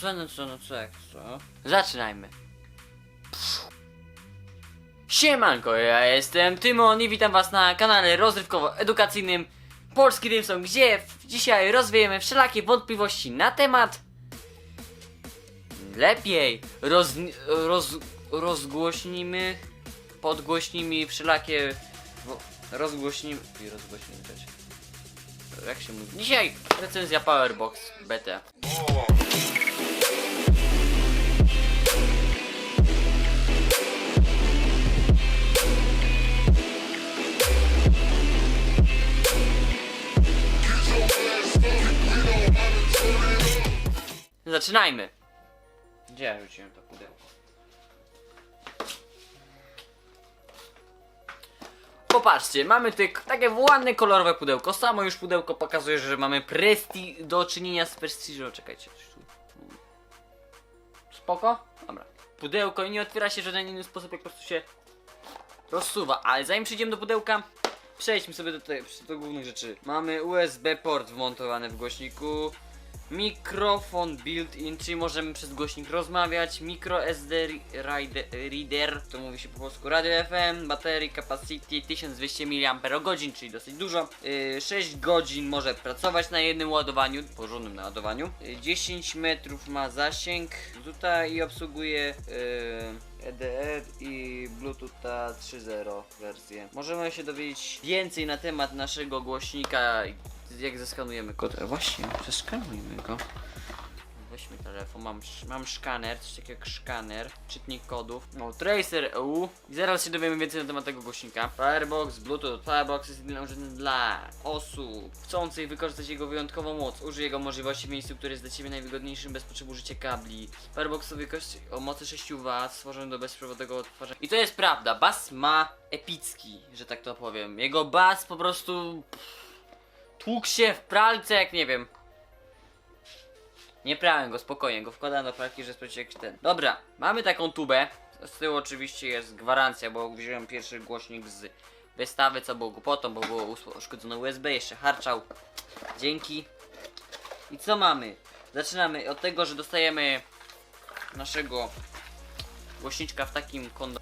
co, no co, no co, jak co? Zaczynajmy. Siemanko, ja jestem Tymon i witam was na kanale rozrywkowo-edukacyjnym Polski Dymson, gdzie dzisiaj rozwiejemy wszelakie wątpliwości na temat lepiej roz, roz, rozgłośnimy podgłośnimy wszelakie rozgłośnimy i rozgłośnimy też. Jak się mówi? Dzisiaj recenzja Powerbox BT. Zaczynajmy! Gdzie ja rzuciłem to pudełko? Popatrzcie, mamy tutaj takie ładne kolorowe pudełko. Samo już pudełko pokazuje, że mamy presti do czynienia z prestiżem. Czekajcie. coś tu. Spoko? Dobra. Pudełko i nie otwiera się w żaden inny sposób, jak po prostu się rozsuwa. Ale zanim przejdziemy do pudełka, przejdźmy sobie do, tej, do głównych rzeczy. Mamy USB port wmontowany w głośniku. Mikrofon built-in, czyli możemy przez głośnik rozmawiać. Micro SD reader, to mówi się po polsku radio FM. Baterii capacity 1200 mAh, czyli dosyć dużo. Yy, 6 godzin może pracować na jednym ładowaniu, porządnym naładowaniu. Yy, 10 metrów ma zasięg. Tutaj i obsługuje yy, EDR i Bluetootha 3.0 wersję. Możemy się dowiedzieć więcej na temat naszego głośnika, jak zeskanujemy kod. Właśnie, przeskanujmy go. Weźmy telefon, mam, mam szkaner, coś takiego jak szkaner, czytnik kodów. No, Tracer EU. I zaraz się dowiemy więcej na temat tego głośnika. Firebox, Bluetooth. Firebox jest jedynym urządzeniem dla osób chcących wykorzystać jego wyjątkową moc. Użyj jego możliwości w miejscu, które jest dla Ciebie najwygodniejszym bez potrzeby użycia kabli. Firebox to wielkość o mocy 6 W, stworzony do bezprzewodowego odtwarzania. I to jest prawda, bas ma epicki, że tak to powiem. Jego bas po prostu... Tłukł się w pralce jak nie wiem. Nie prałem go, spokojnie, go wkładałem do pralki, że sprawdzić jak ten. Dobra, mamy taką tubę. Z tyłu oczywiście jest gwarancja, bo wziąłem pierwszy głośnik z wystawy, co było głupotą, bo było us- uszkodzone USB, jeszcze harczał. Dzięki. I co mamy? Zaczynamy od tego, że dostajemy naszego głośniczka w takim kondo...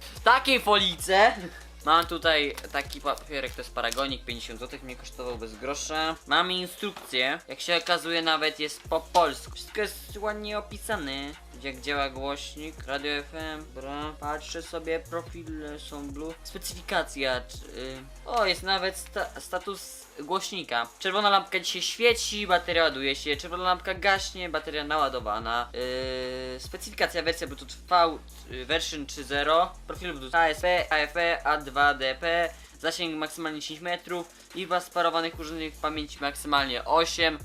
W takiej folice. Mam tutaj taki papierek, to jest paragonik, 50 zł mnie kosztował bez grosza. Mamy instrukcję, jak się okazuje nawet jest po polsku. Wszystko jest ładnie opisane. Jak działa głośnik, radio FM, bra. Patrzę sobie, profile są blue. Specyfikacja, czy, y, o jest nawet sta status głośnika. Czerwona lampka dzisiaj świeci, bateria ładuje się, czerwona lampka gaśnie, bateria naładowana. Yy, specyfikacja wersja Bluetooth V y, version 3.0, profil Bluetooth ASP, AFE, A2DP, zasięg maksymalnie 10 metrów, liczba sparowanych w pamięci maksymalnie 8.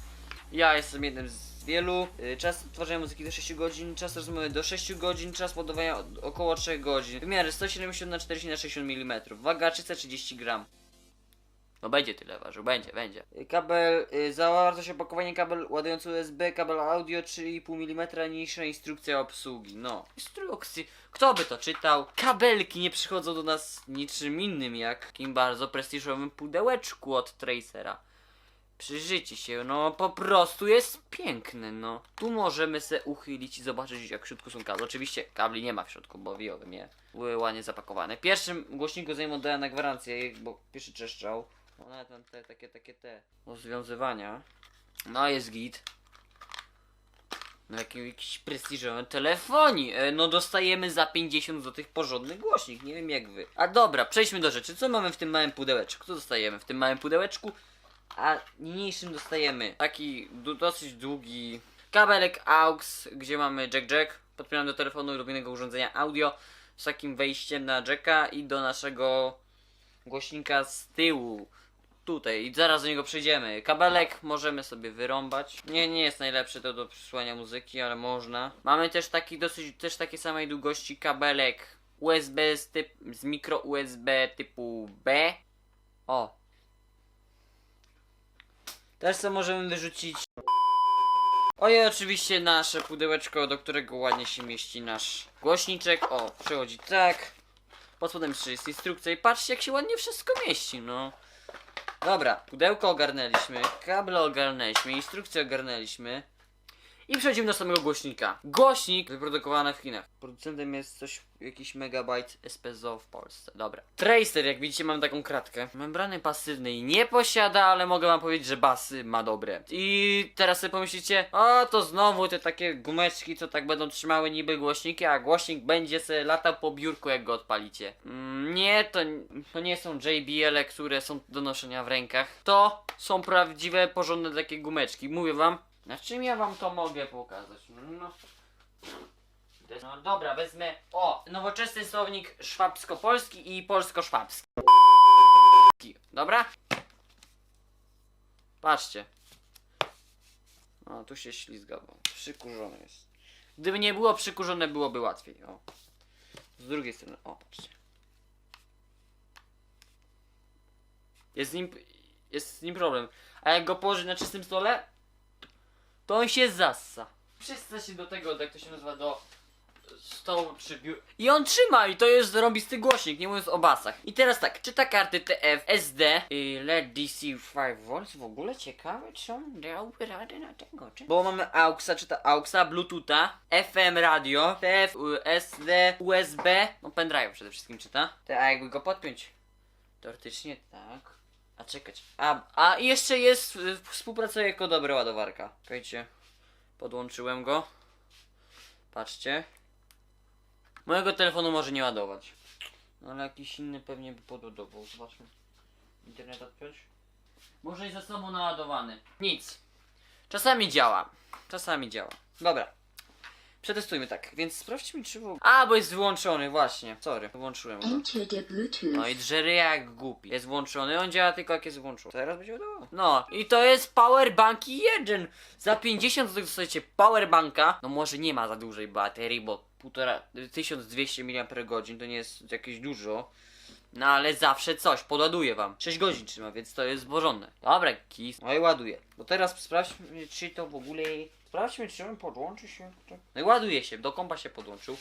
Ja jestem jednym z wielu. Y, Czas tworzenia muzyki do 6 godzin, czas rozmowy do 6 godzin, czas ładowania od- około 3 godzin. Wymiary 170 na 40 na 60 mm, waga 330 gram. No będzie tyle ważył, będzie, będzie. Y, Kabel, y, zawartość opakowanie kabel ładujący USB, kabel audio 3,5 mm, niższa instrukcja obsługi. No. Instrukcje. Kto by to czytał? Kabelki nie przychodzą do nas niczym innym jak takim bardzo prestiżowym pudełeczku od Tracera. Przyjrzyjcie się, no po prostu jest piękny, no. Tu możemy se uchylić i zobaczyć jak w środku są kable. Oczywiście kabli nie ma w środku, bo wyjąłem je. Były ładnie zapakowane. Pierwszym głośniku daję na gwarancję, bo pierwszy trzeszczał. No nawet te takie, takie te rozwiązywania. No jest git. No jakim, jakiś prestiżowym telefonie. E, no dostajemy za 50 zł porządny głośnik. Nie wiem jak wy. A dobra, przejdźmy do rzeczy. Co mamy w tym małym pudełeczku? Co dostajemy w tym małym pudełeczku? A niniejszym dostajemy taki dosyć długi kabelek AUX, gdzie mamy jack jack. Podpinam do telefonu ulubionego urządzenia audio z takim wejściem na jacka i do naszego głośnika z tyłu. Tutaj i zaraz do niego przejdziemy. Kabelek możemy sobie wyrąbać. Nie, nie jest najlepszy to do przysłania muzyki, ale można. Mamy też taki dosyć, też takiej samej długości kabelek USB z, typ, z mikro USB typu B. O. Co możemy wyrzucić. Oj, oczywiście nasze pudełeczko, do którego ładnie się mieści nasz głośniczek. O, przechodzi tak. Pod spodem jest instrukcja i patrzcie jak się ładnie wszystko mieści, no. Dobra, pudełko ogarnęliśmy, kable ogarnęliśmy, instrukcję ogarnęliśmy. I przechodzimy do samego głośnika. Głośnik wyprodukowany w Chinach. Producentem jest coś, jakiś megabyte SPZO w Polsce. Dobra. Tracer, jak widzicie, mam taką kratkę. Membrany pasywnej nie posiada, ale mogę wam powiedzieć, że basy ma dobre. I teraz sobie pomyślicie, o to znowu te takie gumeczki, co tak będą trzymały niby głośniki, a głośnik będzie sobie latał po biurku, jak go odpalicie. Mm, nie, to, to nie są JBL, -e, które są do noszenia w rękach. To są prawdziwe, porządne takie gumeczki. Mówię wam, na czym ja wam to mogę pokazać? No. No dobra, wezmę. O, nowoczesny słownik szwabsko-polski i polsko-szwabski. Dobra? Patrzcie. O, tu się ślizga, bo przykurzone jest. Gdyby nie było przykurzone, byłoby łatwiej. O. Z drugiej strony, o, patrzcie. Jest z nim, jest z nim problem. A jak go położyć na czystym stole, to on się zassa. Przysta się do tego, jak to się nazywa, do stołu przy biur... I on trzyma i to jest zarąbisty głośnik, nie mówiąc o basach. I teraz tak, czyta karty TF, SD i LED DC 5V w ogóle ciekawe, czy on dałby radę na tego, czy... Bo mamy AUXa, czyta AUXa, Bluetootha, FM radio, TF, U- SD, USB, no pendrive przede wszystkim czyta. A jakby go podpiąć? Teoretycznie tak. A czekać. A, a jeszcze jest, y, współpracuje jako dobra ładowarka. Czekajcie. Podłączyłem go. Patrzcie. Mojego telefonu może nie ładować. No ale jakiś inny pewnie by podładował. Zobaczmy. Internet odpiąć. Może jest ze sobą naładowany. Nic. Czasami działa. Czasami działa. Dobra. Przetestujmy tak, więc sprawdźmy czy w ogóle... A, bo jest wyłączony, właśnie. Sorry, wyłączyłem go. Enter the Bluetooth. No i drzery jak głupi. Jest włączony, on działa tylko jak jest włączony. Teraz będzie ładował. No i to jest powerbank 1. Za 50 zł dostajecie powerbanka. No może nie ma za dużej baterii, bo półtora, 1200 mAh to nie jest jakieś dużo. No ale zawsze coś, podaduję wam. 6 godzin trzyma, więc to jest porządne. Dobra, kis. No i ładuję. No teraz sprawdźmy, czy to w ogóle... Sprawdźmy, czy on podłączy się. No i ładuje się, do kompa się podłączył.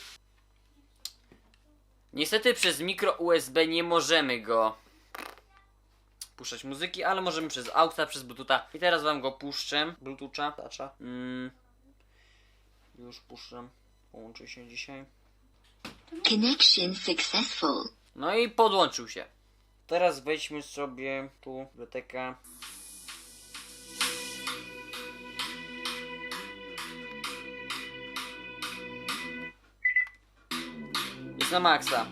Niestety przez mikro USB nie możemy go puszczać muzyki, ale możemy przez AUXa, przez Bluetootha. I teraz wam go puszczę. Bluetootha, tacza. Mm. Już puszczam. Połączy się dzisiaj. Connection successful. No i podłączył się. Teraz wejdźmy sobie tu biblioteka. Na maksa.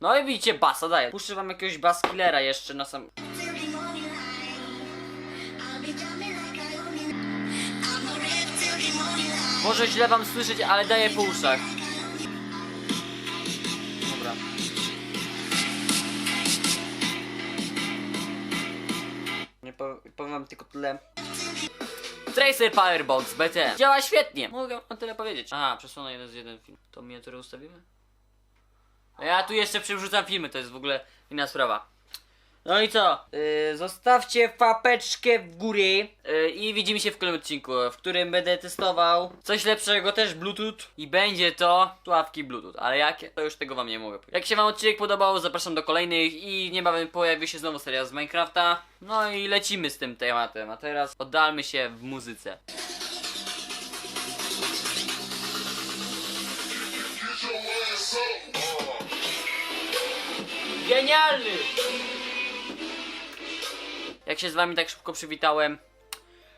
No i widzicie, basa daje. Puszczę wam jakiegoś bass killera jeszcze na sam... Może źle wam słyszeć, ale daję po uszach. Dobra. Nie powiem, powiem wam tylko tyle. Tracer Powerbox BT. Działa świetnie. Mogę wam tyle powiedzieć. Aha, przesłona jeden z jeden film. To miniaturę ustawimy? A Ja tu jeszcze przywrzucam filmy, to jest w ogóle inna sprawa. No i co? Yy, zostawcie papeczkę w górę yy, i widzimy się w kolejnym odcinku, w którym będę testował coś lepszego, też Bluetooth i będzie to słuchawki Bluetooth, ale jakie? To już tego wam nie mogę powiedzieć. Jak się wam odcinek podobał, zapraszam do kolejnych i niebawem pojawi się znowu seria z Minecrafta. No i lecimy z tym tematem, a teraz oddalmy się w muzyce. Genialny! Jak się z wami tak szybko przywitałem,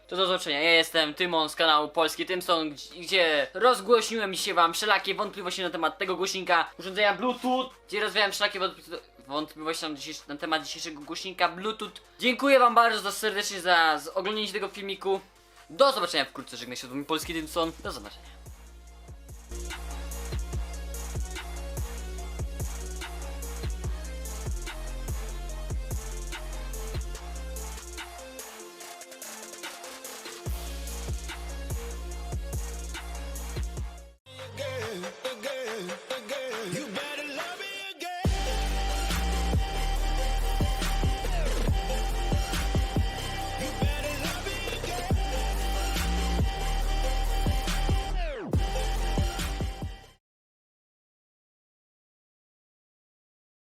to do zobaczenia. Ja jestem Tymon z kanału Polski Tymson, gdzie- rozgłośniłem się wam wszelakie wątpliwości na temat tego głośnika urządzenia Bluetooth, gdzie rozwiałem wszelakie wątpli- wątpliwości na, temat dzisiejszego głośnika Bluetooth. Dziękuję wam bardzo serdecznie za, za oglądanie tego filmiku. Do zobaczenia wkrótce, żegnaj się z wami Polski Tymson. Do zobaczenia.